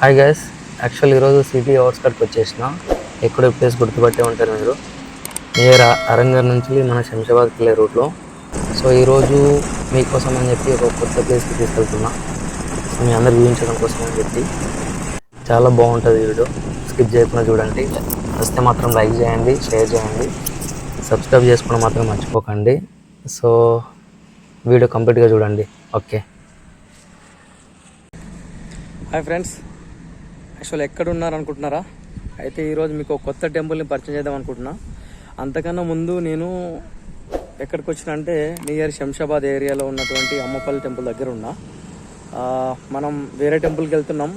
Hi guys actual ఈరోజు city అవుట్స్కట్కి వచ్చేసిన. ఎక్కడో ప్లేస్ గుర్తుపట్టే ఉంటారు మీరు. నియర్ అరంగర్ నుంచి మన శంషాబాద్కి వెళ్ళే రూట్లో సో ఈరోజు మీకోసం అని చెప్పి ఒక కొత్త ప్లేస్కి తీసుకెళ్తున్నా. సో మీ అందరు చూపించడం కోసం అని చెప్పి. చాలా బాగుంటుంది వీడియో. స్కిప్ చేయకుండా చూడండి. వస్తే మాత్రం లైక్ చేయండి షేర్ చేయండి. సబ్స్క్రైబ్ చేసుకోవడం మాత్రం మర్చిపోకండి. సో వీడియో కంప్లీట్గా చూడండి. ఓకే హాయ్ ఫ్రెండ్స్ యాక్చువల్ ఎక్కడ ఉన్నారు అనుకుంటున్నారా అయితే ఈరోజు మీకు ఒక కొత్త టెంపుల్ని పరిచయం చేద్దాం అనుకుంటున్నా. అంతకన్నా ముందు నేను ఎక్కడికి వచ్చిన అంటే నియర్ శంషాబాద్ ఏరియాలో ఉన్నటువంటి అమ్మపల్లి టెంపుల్ దగ్గర ఉన్నా. మనం వేరే టెంపుల్కి వెళ్తున్నాం.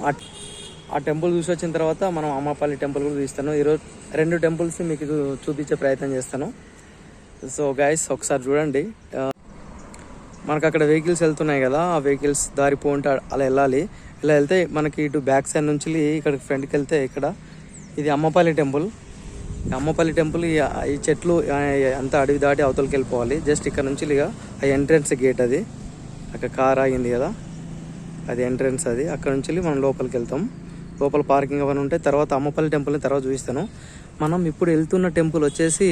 ఆ టెంపుల్ చూసి వచ్చిన తర్వాత మనం అమ్మపల్లి టెంపుల్ కూడా చూస్తాను. ఈరోజు రెండు టెంపుల్స్ మీకు చూపించే ప్రయత్నం చేస్తాను. సో గైస్ ఒకసారి చూడండి. మనకు అక్కడ వెహికల్స్ వెళ్తున్నాయి కదా. ఆ వెహికల్స్ దారి పోంటే అలా వెళ్ళాలి. ఇలా వెళ్తే మనకి ఇటు బ్యాక్ సైడ్ నుంచి ఇక్కడ ఫ్రంట్కి వెళ్తే ఇక్కడ ఇది అమ్మపల్లి టెంపుల్. అమ్మపల్లి టెంపుల్ ఈ చెట్లు అంతా అడవి దాటి అవతలకి వెళ్ళిపోవాలి. జస్ట్ ఇక్కడ నుంచి ఇక ఆ ఎంట్రన్స్ గేట్ అది. అక్కడ కార్ ఆగింది కదా. అది ఎంట్రన్స్ అది. అక్కడ నుంచి మనం లోపలికి వెళ్తాం. లోపల పార్కింగ్ అవన్నీ ఉంటాయి తర్వాత అమ్మపల్లి టెంపుల్ని తర్వాత చూపిస్తాను. మనం ఇప్పుడు వెళ్తున్న టెంపుల్ వచ్చేసి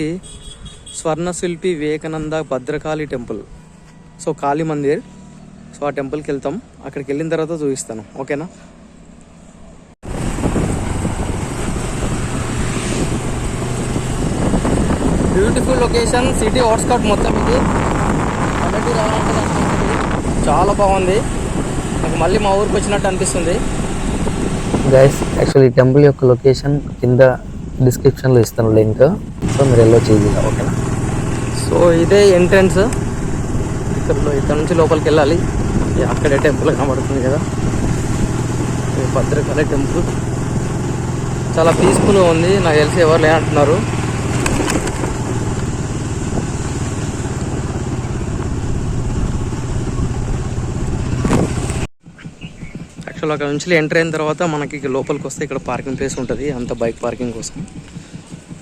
Swarnashilpi Vivekananda Bhadrakali temple. So Kali Mandir so ఆ టెంపుల్కి వెళ్తాం. అక్కడికి వెళ్ళిన తర్వాత చూపిస్తాను. ఓకేనా? బ్యూటిఫుల్ లొకేషన్ సిటీ అవుట్స్కట్ మొత్తం ఇది. పల్లెటూరు రావాలంటే. చాలా బాగుంది. నాకు మళ్ళీ మా ఊరికి వచ్చినట్టు అనిపిస్తుంది. గైస్ యాక్చువల్లీ ఈ టెంపుల్ యొక్క లొకేషన్ కింద డిస్క్రిప్షన్లో ఇస్తాను లింక్ సో మీరు వెళ్ళొచ్చు ఈజీగా ఓకేనా? సో ఇదే ఎంట్రన్స్ ఇక్కడ ఇక్కడ నుంచి లోపలికి వెళ్ళాలి. అక్కడే టెంపుల్ కనబడుతుంది కదా. ఇది భద్రకాళి టెంపుల్. చాలా పీస్ఫుల్గా ఉంది నాకు తెలిసి ఎవరు లేనంటున్నారు యాక్చువల్ అక్కడ నుంచి ఎంటర్ అయిన తర్వాత మనకి లోపలికి వస్తే ఇక్కడ పార్కింగ్ ప్లేస్ ఉంటుంది అంత బైక్ పార్కింగ్ కోసం.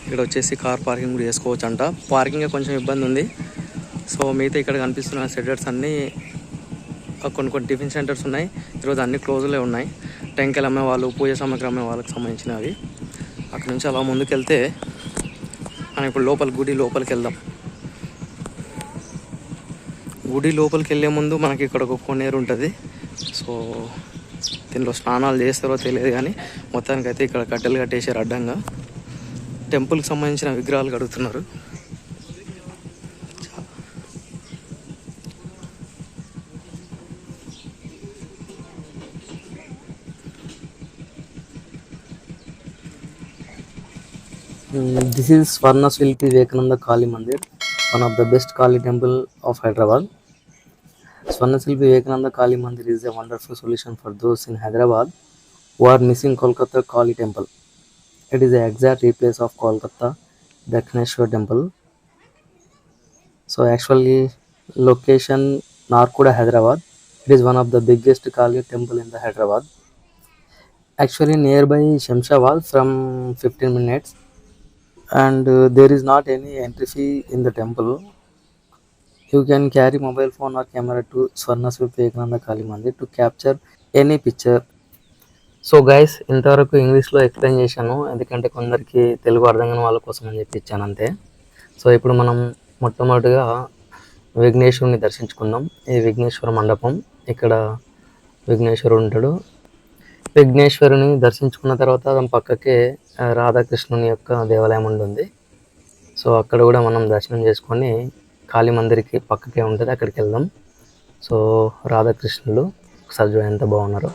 ఇక్కడ వచ్చేసి కార్ పార్కింగ్ కూడా చేసుకోవచ్చు అంట పార్కింగ్ కొంచెం ఇబ్బంది ఉంది. సో మిగతా ఇక్కడ కనిపిస్తున్న సెటర్స్ అన్నీ కొన్ని కొన్ని టిఫిన్ సెంటర్స్ ఉన్నాయి. ఈరోజు అన్ని క్లోజ్లే ఉన్నాయి. టెంకాయలు అమ్మే వాళ్ళు పూజ సామాగ్రి అమ్మే వాళ్ళకి సంబంధించినవి. అక్కడ నుంచి అలా ముందుకెళ్తే మనం ఇప్పుడు లోపల గుడి లోపలికి వెళ్దాం. గుడి లోపలికి వెళ్ళే ముందు మనకి ఇక్కడ ఒక కొన్నేరు ఉంటుంది. సో దీనిలో స్నానాలు చేస్తారో తెలియదు కానీ మొత్తానికి అయితే ఇక్కడ కట్టెలు కట్టేసారు అడ్డంగా. టెంపుల్కి సంబంధించిన విగ్రహాలు కడుగుతున్నారు. This is Swarna Shilpi Vivekananda Kali Mandir one of the best Kali temple of Hyderabad Swarna Shilpi Vivekananda Kali Mandir is a wonderful solution for those in Hyderabad who are missing Kolkata Kali temple. It is the exact replace of Kolkata Dakshineshwar temple. So actually location Narkuda Hyderabad. It is one of the biggest Kali temple in the Hyderabad. Actually nearby Shamshabad from 15 minutes and there is not any entry fee in the temple you can carry mobile phone or camera to Swarna Shilpi Vivekananda Kali Mandir to capture any picture so guys ఇంతవరకు ఇంగ్లీష్లో explain చేశాను. ఎందుకంటే కొందరికి తెలుగు అర్థం కాని వాళ్ళ కోసం అని చెప్పి ఇచ్చాను అంతే. సో ఇప్పుడు మనం మొట్టమొదటిగా విఘ్నేశ్వరుని దర్శించుకుందాం. ఈ విఘ్నేశ్వర మండపం. ఇక్కడ విఘ్నేశ్వరుడు ఉంటాడు. విఘ్నేశ్వరుని దర్శించుకున్న తర్వాత దాని పక్కకే రాధాకృష్ణుని యొక్క దేవాలయం ఉంటుంది సో అక్కడ కూడా మనం దర్శనం చేసుకొని కాళీ మందిర్కి పక్కకే ఉంటుంది అక్కడికి వెళ్దాం. సో రాధాకృష్ణులు ఒకసారి ఎంత బాగున్నారో.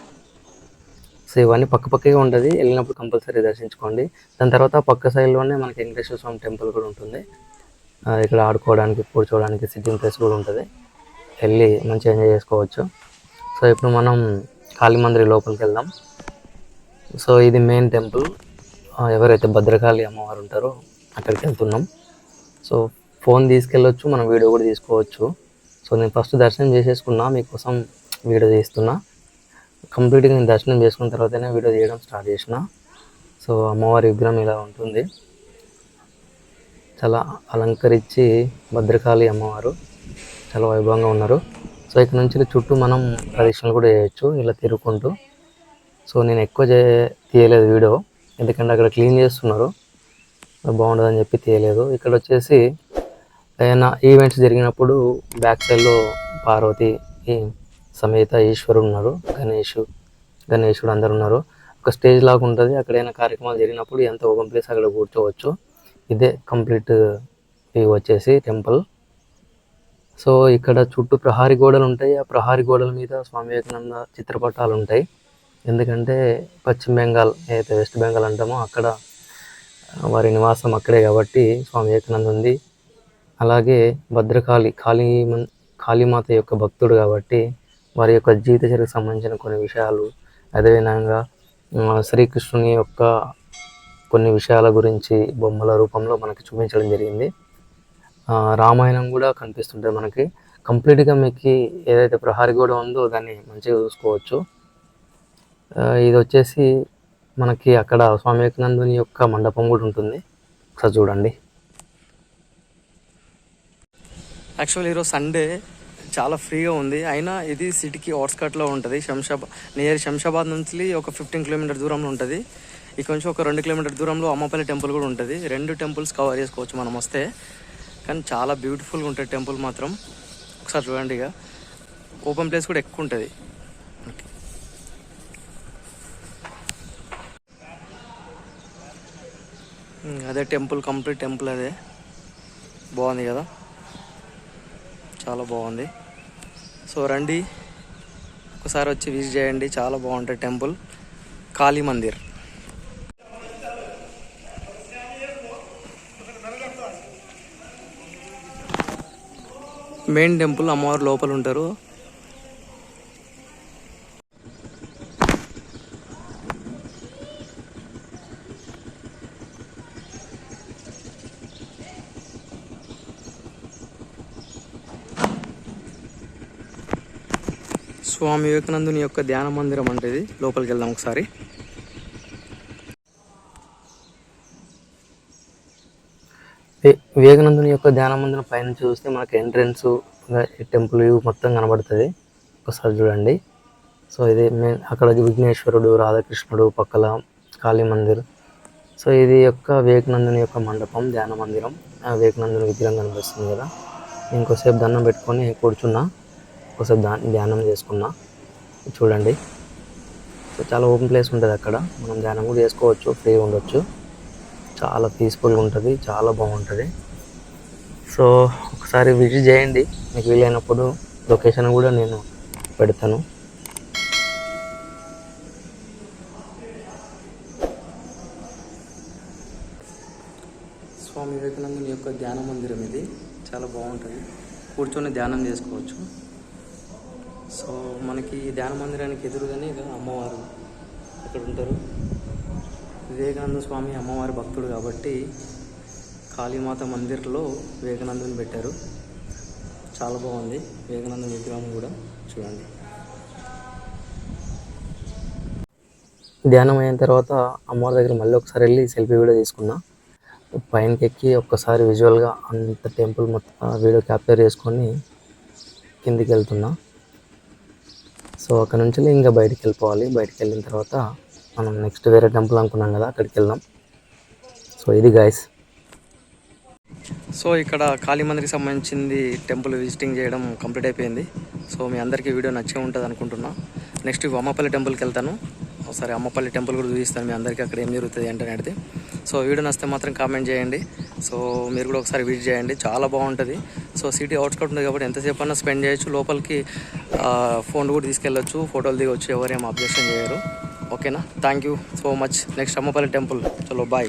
సో ఇవన్నీ పక్క పక్కగా ఉంటుంది వెళ్ళినప్పుడు కంపల్సరీ దర్శించుకోండి. దాని తర్వాత పక్క సైడ్లోనే మనకి వెంకటేశ్వర స్వామి టెంపుల్ కూడా ఉంటుంది. ఇక్కడ ఆడుకోవడానికి కూర్చోవడానికి సిట్టింగ్ ప్లేస్ కూడా ఉంటుంది. వెళ్ళి మంచిగా ఎంజాయ్ చేసుకోవచ్చు. సో ఇప్పుడు మనం కాళీ మందిర్ లోపలికి వెళ్దాం. సో ఇది మెయిన్ టెంపుల్ ఎవరైతే భద్రకాళి అమ్మవారు ఉంటారో అక్కడికి వెళ్తున్నాం. సో ఫోన్ తీసుకెళ్ళొచ్చు మనం వీడియో కూడా తీసుకోవచ్చు. సో నేను ఫస్ట్ దర్శనం చేసేసుకున్నా మీకోసం వీడియో తీస్తున్నా. కంప్లీట్గా నేను దర్శనం చేసుకున్న తర్వాతనే వీడియో తీయడం స్టార్ట్ చేసిన. సో అమ్మవారి విగ్రహం ఇలా ఉంటుంది. చాలా అలంకరించి భద్రకాళి అమ్మవారు చాలా వైభవంగా ఉన్నారు. సో ఇక్కడ నుంచి చుట్టూ మనం ప్రదక్షిణలు కూడా చేయొచ్చు ఇలా తిరుగుకుంటూ సో నేను ఎక్కువ చే తీయలేదు వీడియో. ఎందుకంటే అక్కడ క్లీన్ చేస్తున్నారు. బాగుండదని చెప్పి తీయలేదు. ఇక్కడ వచ్చేసి ఏదైనా ఈవెంట్స్ జరిగినప్పుడు బ్యాక్ సైడ్లో పార్వతి సమేత ఈశ్వరుడు ఉన్నారు. గణేష్ గణేశుడు అందరు ఉన్నారు. ఒక స్టేజ్ లాగా ఉంటుంది. అక్కడైనా కార్యక్రమాలు జరిగినప్పుడు ఎంత ఓపెన్ ప్లేస్ అక్కడ కూర్చోవచ్చు. ఇదే కంప్లీట్ వ్యూ వచ్చేసి టెంపుల్ సో ఇక్కడ చుట్టూ ప్రహారీ గోడలు ఉంటాయి. ఆ ప్రహారీ గోడల మీద స్వామి వివేకానంద చిత్రపటాలు ఉంటాయి. ఎందుకంటే పశ్చిమ బెంగాల్ ఏదైతే వెస్ట్ బెంగాల్ అంటామో అక్కడ వారి నివాసం అక్కడే కాబట్టి స్వామి వివేకానంద ఉంది. అలాగే భద్రకాళి కాళీ కాళీమాత యొక్క భక్తుడు కాబట్టి వారి యొక్క జీవిత చరిత్రకు సంబంధించిన కొన్ని విషయాలు అదేవిధంగా శ్రీకృష్ణుని యొక్క కొన్ని విషయాల గురించి బొమ్మల రూపంలో మనకి చూపించడం జరిగింది. రామాయణం కూడా కనిపిస్తుంటుంది మనకి. కంప్లీట్గా మీకు ఏదైతే ప్రహారీ గోడ ఉందో దాన్ని మంచిగా చూసుకోవచ్చు. ఇది వచ్చేసి మనకి అక్కడ స్వామి వివేకానందుని యొక్క మండపం కూడా ఉంటుంది. ఒకసారి చూడండి. యాక్చువల్ ఈరోజు సండే చాలా ఫ్రీగా ఉంది. అయినా ఇది సిటీకి అవుట్స్కట్లో ఉంటుంది. శంషాబాద్ నియర్ శంషాబాద్ నుంచి ఒక ఫిఫ్టీన్ కిలోమీటర్ దూరంలో ఉంటుంది. ఇక నుంచి ఒక రెండు కిలోమీటర్ దూరంలో అమ్మపల్లి టెంపుల్ కూడా ఉంటుంది. రెండు టెంపుల్స్ కవర్ చేసుకోవచ్చు మనం వస్తే. కానీ చాలా బ్యూటిఫుల్గా ఉంటుంది టెంపుల్ మాత్రం. ఒకసారి చూడండి ఇక. ఓపెన్ ప్లేస్ కూడా ఎక్కువ ఉంటుంది. అదే టెంపుల్ కంప్లీట్ టెంపుల్ అదే. బాగుంది కదా? చాలా బాగుంది. సో రండి ఒకసారి వచ్చి విజిట్ చేయండి. చాలా బాగుంటుంది temple. Kali Mandir. Main temple అమ్మవారు లోపల ఉంటారు. స్వామి వివేకానందుని యొక్క ధ్యాన మందిరం అంటే ఇది. లోపలికి వెళ్దాం ఒకసారి. వివేకానందుని యొక్క ధ్యాన మందిరం పైన చూస్తే మనకు ఎంట్రన్స్ టెంపుల్ వ్యూ మొత్తం కనబడుతుంది. ఒకసారి చూడండి. సో ఇది మెయిన్ అక్కడ విఘ్నేశ్వరుడు రాధాకృష్ణుడు పక్కల కాళీ మందిర్. సో ఇది యొక్క వివేకానందుని యొక్క మండపం ధ్యాన మందిరం. ఆ వివేకానందుని విగ్రహం కనిపిస్తుంది కదా. ఇంకోసేపు దండం పెట్టుకొని కూర్చున్నా. ఒకసారి దా ధ్యానం చేసుకున్నా. చూడండి. సో చాలా ఓపెన్ ప్లేస్ ఉంటుంది అక్కడ. మనం ధ్యానం కూడా చేసుకోవచ్చు ఫ్రీ ఉండొచ్చు. చాలా పీస్ఫుల్గా ఉంటుంది చాలా బాగుంటుంది. సో ఒకసారి విజిట్ చేయండి. మీకు వీలైనప్పుడు లొకేషన్ కూడా నేను పెడతాను. స్వామి వివేకానందుని యొక్క ధ్యాన మందిరం ఇది. చాలా బాగుంటుంది. కూర్చొని ధ్యానం చేసుకోవచ్చు. సో మనకి ధ్యాన మందిరానికి ఎదురుగానే అమ్మవారు ఇక్కడ ఉంటారు. వివేకానంద స్వామి అమ్మవారి భక్తుడు కాబట్టి కాళీమాత మందిర్లో వివేకానందుని పెట్టారు. చాలా బాగుంది. వివేకానంద విగ్రహం కూడా చూడండి. ధ్యానం అయిన తర్వాత అమ్మవారి దగ్గర మళ్ళీ ఒకసారి వెళ్ళి సెల్ఫీ వీడియో తీసుకున్నా. పైనకి ఎక్కి ఒక్కసారి విజువల్గా అంత టెంపుల్ మొత్తం వీడియో క్యాప్చర్ చేసుకొని కిందికి వెళ్తున్నా. సో అక్కడ నుంచి ఇంకా బయటికి వెళ్ళిపోవాలి బయటికి వెళ్ళిన తర్వాత మనం నెక్స్ట్ వేరే టెంపుల్ అనుకున్నాం కదా అక్కడికి వెళ్దాం సో ఇది గాయస్ సో ఇక్కడ కాళీ మందిరికి సంబంధించింది టెంపుల్ విజిటింగ్ చేయడం కంప్లీట్ అయిపోయింది. సో మీ అందరికీ వీడియో నచ్చే ఉంటుంది అనుకుంటున్నా. నెక్స్ట్ అమ్మపల్లి టెంపుల్కి వెళ్తాను. ఒకసారి అమ్మపల్లి టెంపుల్ కూడా చూపిస్తాను మీ అందరికీ అక్కడ ఏం జరుగుతుంది అంటే అనేది. సో వీడియో నచ్చితే మాత్రం కామెంట్ చేయండి. సో మీరు కూడా ఒకసారి విజిట్ చేయండి. చాలా బాగుంటుంది. సో సిటీ అవుట్స్కట్ ఉంది కాబట్టి ఎంతసేపు అయినా స్పెండ్ చేయొచ్చు. లోపలికి ఫోన్ కూడా తీసుకెళ్ళొచ్చు. ఫోటోలు దిగొచ్చు. ఎవరేం అబ్జెక్షన్ చేయరు. ఓకేనా thank you so much next Ammapalli temple చలో బాయ్